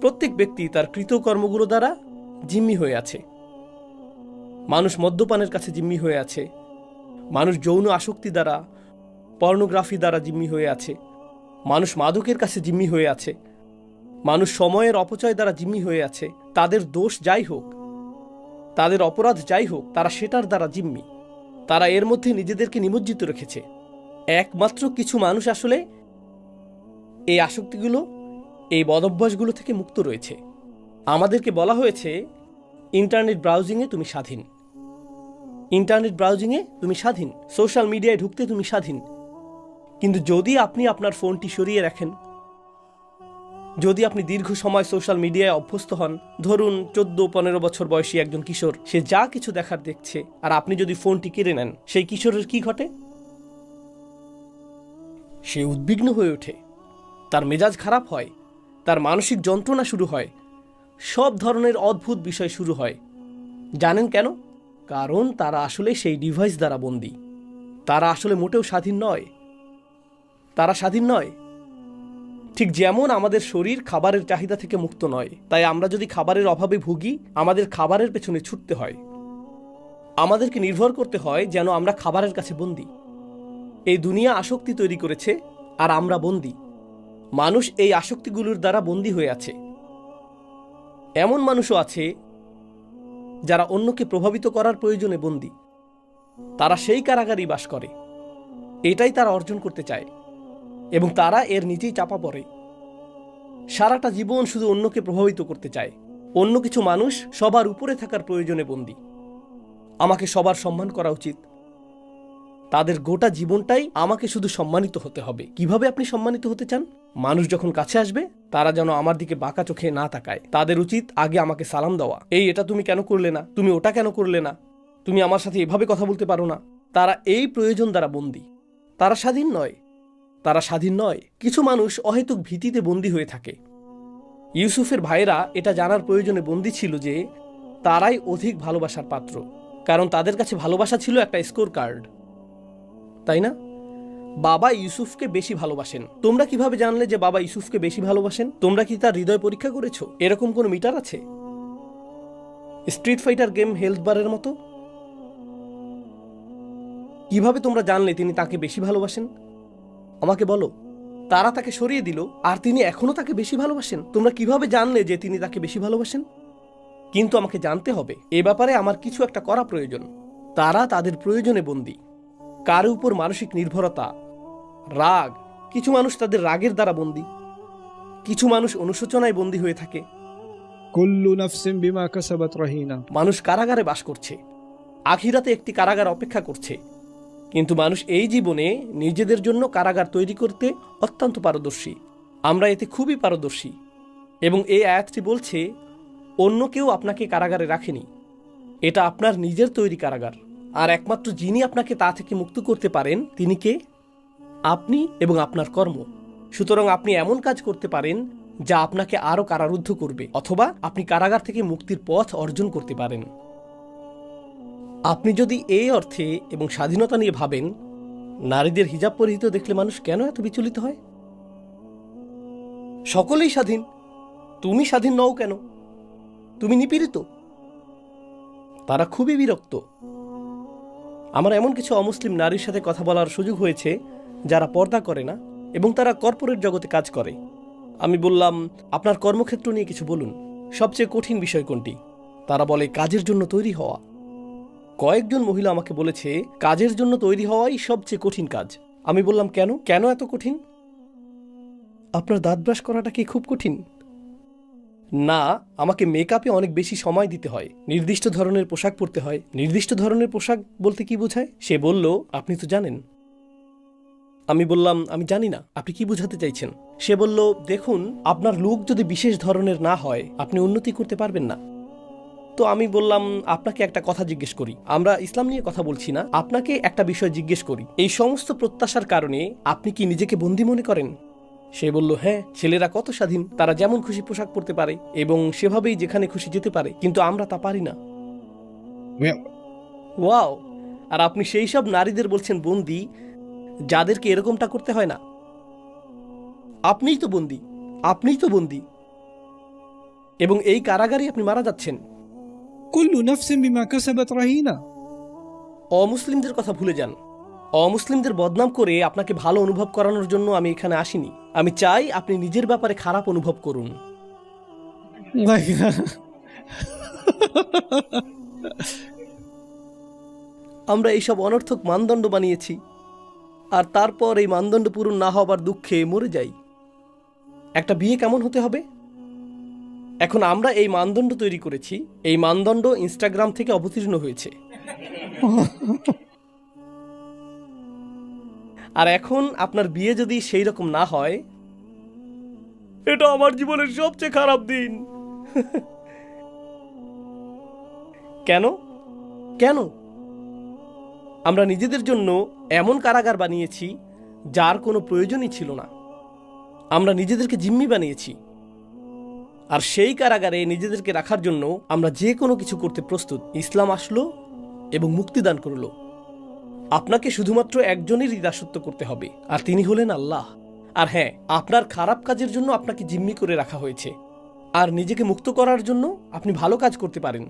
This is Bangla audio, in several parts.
প্রত্যেক ব্যক্তি তার কৃতকর্মগুলো দ্বারা জিম্মি হয়ে আছে। মানুষ মদ্যপানের কাছে জিম্মি হয়ে আছে। মানুষ যৌন আসক্তি দ্বারা, পর্নোগ্রাফি দ্বারা জিম্মি হয়ে আছে। মানুষ মাদকের কাছে জিম্মি হয়ে আছে। মানুষ সময়ের অপচয় দ্বারা জিম্মি হয়ে আছে। তাদের দোষ যাই হোক, তাদের অপরাধ যাই হোক, তারা সেটার দ্বারা জিম্মি। তারা এর মধ্যে নিজেদেরকে নিমজ্জিত রেখেছে। একমাত্র কিছু মানুষ আসলে এই আসক্তিগুলো এই বদভ্যাসগুলো থেকে মুক্ত রয়েছে। আমাদেরকে বলা হয়েছে, ইন্টারনেট ব্রাউজিংয়ে তুমি স্বাধীন। ইন্টারনেট ব্রাউজিংয়ে তুমি স্বাধীন। সোশ্যাল মিডিয়ায় ঢুকতে তুমি স্বাধীন। কিন্তু যদি আপনি আপনার ফোনটি সরিয়ে রাখেন, যদি আপনি দীর্ঘ সময় সোশ্যাল মিডিয়ায় অভ্যস্ত হন, ধরুন চোদ্দ, পনেরো বছর বয়সী একজন কিশোর, সে যা কিছু দেখার দেখছে, আর আপনি যদি ফোনটি কেড়ে নেন, সেই কিশোরের কি ঘটে? সে উদ্বিগ্ন হয়ে ওঠে। তার মেজাজ খারাপ হয়। তার মানসিক যন্ত্রণা শুরু হয়। সব ধরনের অদ্ভুত বিষয় শুরু হয়। জানেন কেন? কারণ তারা আসলে সেই ডিভাইস দ্বারা বন্দী। তারা আসলে মোটেও স্বাধীন নয়। তারা স্বাধীন নয়। ঠিক যেমন আমাদের শরীর খাবারের চাহিদা থেকে মুক্ত নয়, তাই আমরা যদি খাবারের অভাবে ভুগি, আমাদের খাবারের পেছনে ছুটতে হয়। আমাদেরকে নির্ভর করতে হয় যেন আমরা খাবারের কাছে বন্দি। এই দুনিয়া আসক্তি তৈরি করেছে আর আমরা বন্দি। মানুষ এই আসক্তিগুলোর দ্বারা বন্দী হয়ে আছে। এমন মানুষও আছে, যারা অন্যকে প্রভাবিত করার প্রয়োজনে বন্দী। তারা সেই কারাগারেই বাস করে। এটাই তারা অর্জন করতে চায়। এবং তারা এর নিচেই চাপা পড়ে। সারাটা জীবন শুধু অন্যকে প্রভাবিত করতে চায়। অন্য কিছু মানুষ সবার উপরে থাকার প্রয়োজনে বন্দী। আমাকে সবার সম্মান করা উচিত। তাদের গোটা জীবনটাই আমাকে শুধু সম্মানিত হতে হবে। কীভাবে আপনি সম্মানিত হতে চান? মানুষ যখন কাছে আসবে, তারা যেন আমার দিকে বাঁকা চোখে না তাকায়। তাদের উচিত আগে আমাকে সালাম দেওয়া। এই, এটা তুমি কেন করলে না? তুমি ওটা কেন করলে না? তুমি আমার সাথে এভাবে কথা বলতে পারো না। তারা এই প্রয়োজন দ্বারা বন্দী। তারা স্বাধীন নয়। তারা স্বাধীন নয়। কিছু মানুষ অহেতুক ভীতিতে বন্দী হয়ে থাকে। ইউসুফের ভাইয়েরা এটা জানার প্রয়োজনে বন্দী ছিল যে, তারাই অধিক ভালোবাসার পাত্র। কারণ তাদের কাছে ভালোবাসা ছিল একটা স্কোর কার্ড তাই না? বাবা ইউসুফকে বেশি ভালোবাসেন। তোমরা কীভাবে জানলে যে বাবা ইউসুফকে বেশি ভালোবাসেন? তোমরা কি তার হৃদয় পরীক্ষা করেছ? এরকম কোনো মিটার আছে? স্ট্রিট ফাইটার গেম হেলথ বারের মতো? কীভাবে তোমরা জানলে তিনি তাকে বেশি ভালোবাসেন? আমাকে বলো। তারা তাকে সরিয়ে দিল, আর তিনি এখনও তাকে বেশি ভালোবাসেন? তোমরা কীভাবে জানলে যে তিনি তাকে বেশি ভালোবাসেন? কিন্তু আমাকে জানতে হবে। এ ব্যাপারে আমার কিছু একটা করা প্রয়োজন। তারা তাদের প্রয়োজনে বন্দী। কার উপর মানসিক নির্ভরতা রাগ কিছু মানুষ তাদের রাগের দ্বারা বন্দী কিছু মানুষ অনুশোচনায় বন্দী হয়ে থাকে। বিমা মানুষ কারাগারে বাস করছে আখিরাতে একটি কারাগার অপেক্ষা করছে। কিন্তু মানুষ এই জীবনে নিজেদের জন্য কারাগার তৈরি করতে অত্যন্ত পারদর্শী। আমরা এতে খুবই পারদর্শী। এবং এই আয়াতটি বলছে অন্য কেউ আপনাকে কারাগারে রাখেনি। এটা আপনার নিজের তৈরি কারাগার। আর একমাত্র যিনি আপনাকে তা থেকে মুক্ত করতে পারেন, তিনি কে? আপনি এবং আপনার কর্ম। সুতরাং আপনি এমন কাজ করতে পারেন, যা আপনাকে আরও কারারুদ্ধ করবে, অথবা আপনি কারাগার থেকে মুক্তির পথ অর্জন করতে পারেন। আপনি যদি এই অর্থে এবং স্বাধীনতা নিয়ে ভাবেন, নারীদের হিজাব পরিহিত দেখলে মানুষ কেন এত বিচলিত হয়? সকলেই স্বাধীন। তুমি স্বাধীন নও কেন? তুমি নিপীড়িত। তারা খুবই বিরক্ত। আমার এমন কিছু অমুসলিম নারীর সাথে কথা বলার সুযোগ হয়েছে যারা পর্দা করে না এবং তারা কর্পোরেট জগতে কাজ করে। আমি বললাম, আপনার কর্মক্ষেত্র নিয়ে কিছু বলুন। সবচেয়ে কঠিন বিষয় কোনটি? তারা বলে, কাজের জন্য তৈরি হওয়া। কয়েকজন মহিলা আমাকে বলেছে, কাজের জন্য তৈরি হওয়াই সবচেয়ে কঠিন কাজ। আমি বললাম, কেন? কেন এত কঠিন? আপনার দাঁত ব্রাশ করাটা কি খুব কঠিন? না, আমাকে মেকআপে অনেক বেশি সময় দিতে হয়। নির্দিষ্ট ধরনের পোশাক পরতে হয়। নির্দিষ্ট ধরনের পোশাক বলতে কি বোঝায়? সে বলল, আপনি তো জানেন। আমি বললাম, আমি জানি না। আপনি কি বোঝাতে চাইছেন? সে বলল, দেখুন, আপনার লুক যদি বিশেষ ধরনের না হয়, আপনি উন্নতি করতে পারবেন না। তো আমি বললাম, আপনাকে একটা কথা জিজ্ঞেস করি। আমরা ইসলাম নিয়ে কথা বলছি না। আপনাকে একটা বিষয় জিজ্ঞেস করি। এই সমস্ত প্রত্যাশার কারণে আপনি কি নিজেকে বন্দী মনে করেন? সে বলল হ্যাঁ ছেলেরা কত স্বাধীন তারা যেমন খুশি পোশাক পরতে পারে এবং সেভাবেই যেখানে খুশি যেতে পারে কিন্তু আমরা তা পারি না। ওয়াও আর আপনি সেই সব নারীদের বলছেন বন্দি যাদেরকে এরকমটা করতে হয় না? আপনিই তো বন্দি আপনিই তো বন্দি। এবং এই কারাগারে আপনি মারা যাচ্ছেন। কুল্লু নফসিম বিমা কাসাবাত রাহিনা। অমুসলিমদের কথা ভুলে যান। অমুসলিমদের বদনাম করে আপনাকে ভালো অনুভব করানোর জন্য আমি এখানে আসিনি। আমি চাই আপনি নিজের ব্যাপারে খারাপ অনুভব করুন। আমরা এইসব অনর্থক মানদণ্ড বানিয়েছি, আর তারপর এই মানদণ্ড পূরণ না হবার দুঃখে মরে যাই। একটা বিয়ে কেমন হতে হবে? এখন আমরা এই মানদণ্ড তৈরি করেছি, এই মানদণ্ড ইনস্টাগ্রাম থেকে অবতীর্ণ হয়েছে। আর এখন আপনার বিয়ে যদি সেই রকম না হয়, এটা আমার জীবনের সবচেয়ে খারাপ দিন। কেন? কেন? আমরা নিজেদের জন্য এমন কারাগার বানিয়েছি, যার কোনো প্রয়োজনই ছিল না। আমরা নিজেদেরকে জিম্মি বানিয়েছি। আর সেই কারাগারে নিজেদেরকে রাখার জন্য আমরা যে কোনো কিছু করতে প্রস্তুত। ইসলাম আসলো এবং মুক্তিদান করল। আপনাকে শুধুমাত্র একজনেরই দাসত্ব করতে হবে, আর তিনি হলেন আল্লাহ। আর হ্যাঁ আপনার খারাপ কাজের জন্য আপনাকে জিম্মি করে রাখা হয়েছে। আর নিজেকে মুক্ত করার জন্য আপনি ভালো কাজ করতে পারেন।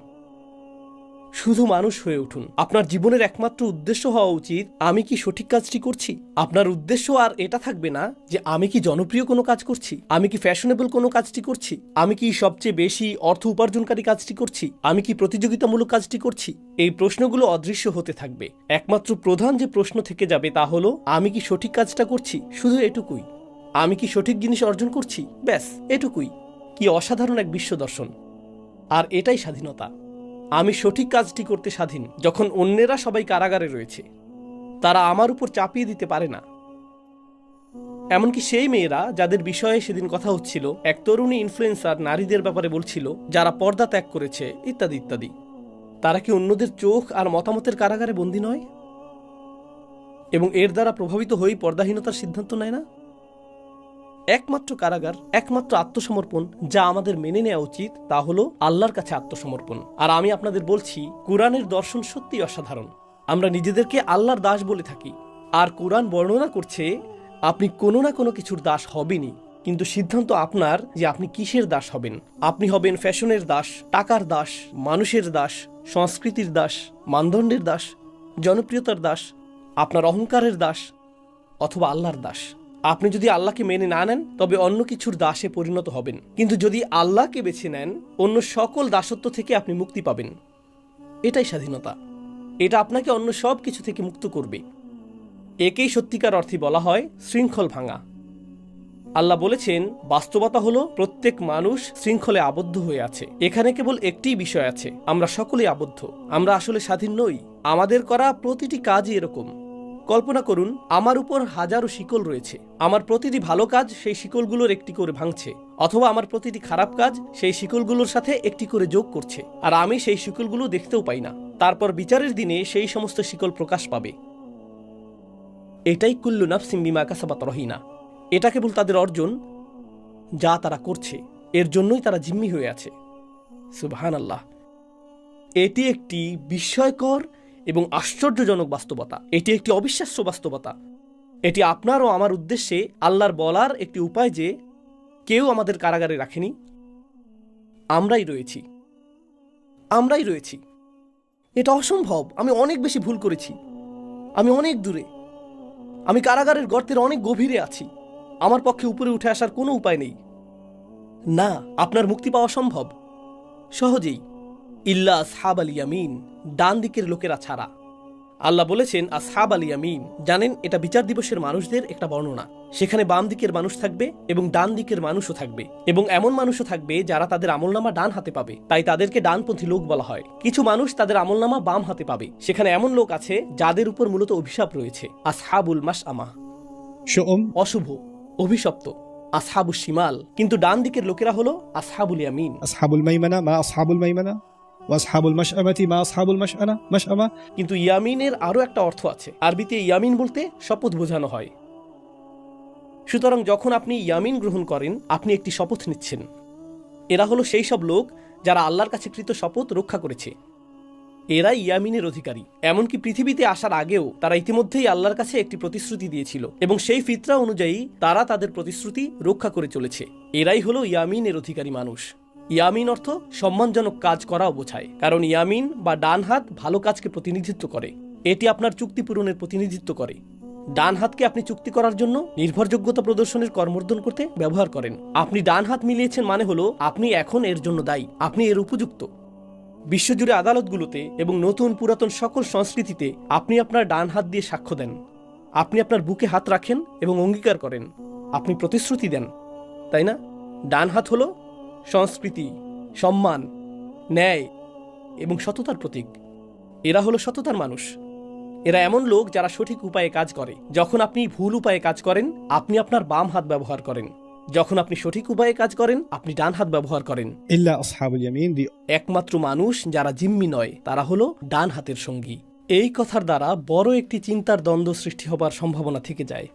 শুধু মানুষ হয়ে উঠুন। আপনার জীবনের একমাত্র উদ্দেশ্য হওয়া উচিত, আমি কি সঠিক কাজটি করছি? আপনার উদ্দেশ্য আর এটা থাকবে না যে, আমি কি জনপ্রিয় কোনো কাজ করছি? আমি কি ফ্যাশনেবল কোনো কাজটি করছি? আমি কি সবচেয়ে বেশি অর্থ উপার্জনকারী কাজটি করছি? আমি কি প্রতিযোগিতামূলক কাজটি করছি? এই প্রশ্নগুলো অদৃশ্য হতে থাকবে। একমাত্র প্রধান যে প্রশ্ন থেকে যাবে তা হলো, আমি কি সঠিক কাজটা করছি? শুধু এটুকুই। আমি কি সঠিক জিনিস অর্জন করছি? ব্যাস, এটুকুই। কি অসাধারণ এক বিশ্ব দর্শন। আর এটাই স্বাধীনতা। আমি সঠিক কাজটি করতে স্বাধীন, যখন অন্যেরা সবাই কারাগারে রয়েছে। তারা আমার উপর চাপিয়ে দিতে পারে না। এমনকি সেই মেয়েরা, যাদের বিষয়ে সেদিন কথা হচ্ছিল, এক তরুণী ইনফ্লুয়েন্সার নারীদের ব্যাপারে বলছিল, যারা পর্দা ত্যাগ করেছে, ইত্যাদি ইত্যাদি। তারা কি অন্যদের চোখ আর মতামতের কারাগারে বন্দী নয়? এবং এর দ্বারা প্রভাবিত হয়েই পর্দাহীনতার সিদ্ধান্ত নেয় না? একমাত্র কারাগার, একমাত্র আত্মসমর্পণ যা আমাদের মেনে নেওয়া উচিত তা হলো আল্লাহর কাছে আত্মসমর্পণ। আর আমি আপনাদের বলছি, কোরআনের দর্শন সত্যি অসাধারণ। আমরা নিজেদেরকে আল্লাহর দাস বলে থাকি। আর কোরআন বর্ণনা করছে, আপনি কোনো না কোনো কিছুর দাস হবেনই। কিন্তু সিদ্ধান্ত আপনার যে আপনি কিসের দাস হবেন? আপনি হবেন ফ্যাশনের দাস, টাকার দাস, মানুষের দাস, সংস্কৃতির দাস, মানদণ্ডের দাস, জনপ্রিয়তার দাস, আপনার অহংকারের দাস অথবা আল্লাহর দাস। আপনি যদি আল্লাহকে মেনে না নেন, তবে অন্য কিছুর দাসে পরিণত হবেন। কিন্তু যদি আল্লাহকে বেছে নেন, অন্য সকল দাসত্ব থেকে আপনি মুক্তি পাবেন। এটাই স্বাধীনতা। এটা আপনাকে অন্য সব কিছু থেকে মুক্ত করবে। একেই সত্যিকার অর্থে বলা হয় শৃঙ্খল ভাঙা। আল্লাহ বলেছেন, বাস্তবতা হলো প্রত্যেক মানুষ শৃঙ্খলে আবদ্ধ হয়ে আছে। এখানে কেবল একটিই বিষয় আছে, আমরা সকলেই আবদ্ধ। আমরা আসলে স্বাধীন নই। আমাদের করা প্রতিটি কাজই এরকম। কল্পনা করুন, আমার উপর হাজারো শিকল রয়েছে। আমার প্রতিটি ভালো কাজ সেই শিকলগুলোর একটি করে ভাঙছে, অথবা আমার প্রতিটি খারাপ কাজ সেই শিকলগুলোর সাথে একটি করে যোগ করছে, আর আমি সেই শিকলগুলো দেখতেও পাই না। তারপর বিচারের দিনে সেই সমস্ত শিকল প্রকাশ পাবে। এটাই কুল্লু নাফসিম বিমা কাসাবাত রহিনা। এটা কেবল তাদের অর্জন যা তারা করছে, এর জন্যই তারা জিম্মি হয়ে আছে। সুবহান আল্লাহ এটি একটি বিস্ময়কর এবং আশ্চর্যজনক বাস্তবতা। এটি একটি অবিশ্বাস্য বাস্তবতা। এটি আপনার ও আমার উদ্দেশ্যে আল্লাহর বলার একটি উপায় যে কেউ আমাদের কারাগারে রাখেনি। আমরাই রয়েছি। আমরাই রয়েছি। এটা অসম্ভব। আমি অনেক বেশি ভুল করেছি। আমি অনেক দূরে। আমি কারাগারের গর্তের অনেক গভীরে আছি। আমার পক্ষে উপরে উঠে আসার কোনো উপায় নেই। না, আপনার মুক্তি পাওয়া সম্ভব। সহজেই। ইল্লা আসহাব আল ইয়ামিন ডান দিকের লোকেরা ছাড়া। আল্লাহ বলেছেন আসহাব আল ইয়ামিন জানেন এটা বিচার দিবসের মানুষদের একটা বর্ণনা। সেখানে বাম দিকের মানুষ থাকবে এবং ডান দিকের মানুষও থাকবে। এবং এমন মানুষও থাকবে যারা তাদের আমলনামা ডান হাতে পাবে। তাই তাদেরকে ডানপন্থী লোক বলা হয়। কিছু মানুষ তাদের আমলনামা বাম হাতে পাবে। সেখানে এমন লোক আছে যাদের উপর মূলত অভিশাপ রয়েছে। আসহাবুল মাস আমা অশুভ অভিশপ্ত। আসহাবুল সিমাল কিন্তু ডান দিকের লোকেরা হলো আসহাবুল ইয়ামিন। আসহাবুল মাইমানা মা আসহাবুল মাইমানা। ওয়াসহাবুল মাসআমাতি মা আসহাবুল মাসআনা মাসআমা কিন্তু ইয়ামিনের আরও একটা অর্থ আছে। আরবিতে ইয়ামিন বলতে শপথ বোঝানো হয়। সুতরাং যখন আপনি ইয়ামিন গ্রহণ করেন, আপনি একটি শপথ নিচ্ছেন। এরা হলো সেই সব লোক যারা আল্লাহর কাছে কৃত শপথ রক্ষা করেছে। এরাই ইয়ামিনের অধিকারী। এমনকি পৃথিবীতে আসার আগেও তারা ইতিমধ্যেই আল্লাহর কাছে একটি প্রতিশ্রুতি দিয়েছিল এবং সেই ফিতরা অনুযায়ী তারা তাদের প্রতিশ্রুতি রক্ষা করে চলেছে। এরাই হলো ইয়ামিনের অধিকারী মানুষ। ইয়ামিন অর্থ সম্মানজনক কাজ করাও বোঝায়, কারণ ইয়ামিন বা ডান হাত ভালো কাজকে প্রতিনিধিত্ব করে। এটি আপনার চুক্তি পূরণের প্রতিনিধিত্ব করে। ডান হাতকে আপনি চুক্তি করার জন্য নির্ভরযোগ্যতা প্রদর্শনের কর্মর্দন করতে ব্যবহার করেন। আপনি ডান হাত মিলিয়েছেন মানে হলো, আপনি এখন এর জন্য দায়ী, আপনি এর উপযুক্ত। বিশ্বজুড়ে আদালতগুলোতে এবং নতুন পুরাতন সকল সংস্কৃতিতে আপনি আপনার ডান হাত দিয়ে সাক্ষ্য দেন। আপনি আপনার বুকে হাত রাখেন এবং অঙ্গীকার করেন। আপনি প্রতিশ্রুতি দেন। তাই না? ডান হাত হলো সংস্কৃতি সম্মান ন্যায় এবং সততার প্রতীক। এরা হলো সততার মানুষ। এরা এমন লোক যারা সঠিক উপায়ে কাজ করে। যখন আপনি ভুল উপায়ে কাজ করেন আপনি আপনার বাম হাত ব্যবহার করেন। যখন আপনি সঠিক উপায়ে কাজ করেন আপনি ডান হাত ব্যবহার করেন। একমাত্র মানুষ যারা জিম্মি নয় তারা হলো ডান হাতের সঙ্গী। এই কথার দ্বারা বড় একটি চিন্তার দ্বন্দ্ব সৃষ্টি হবার সম্ভাবনা থেকে যায়।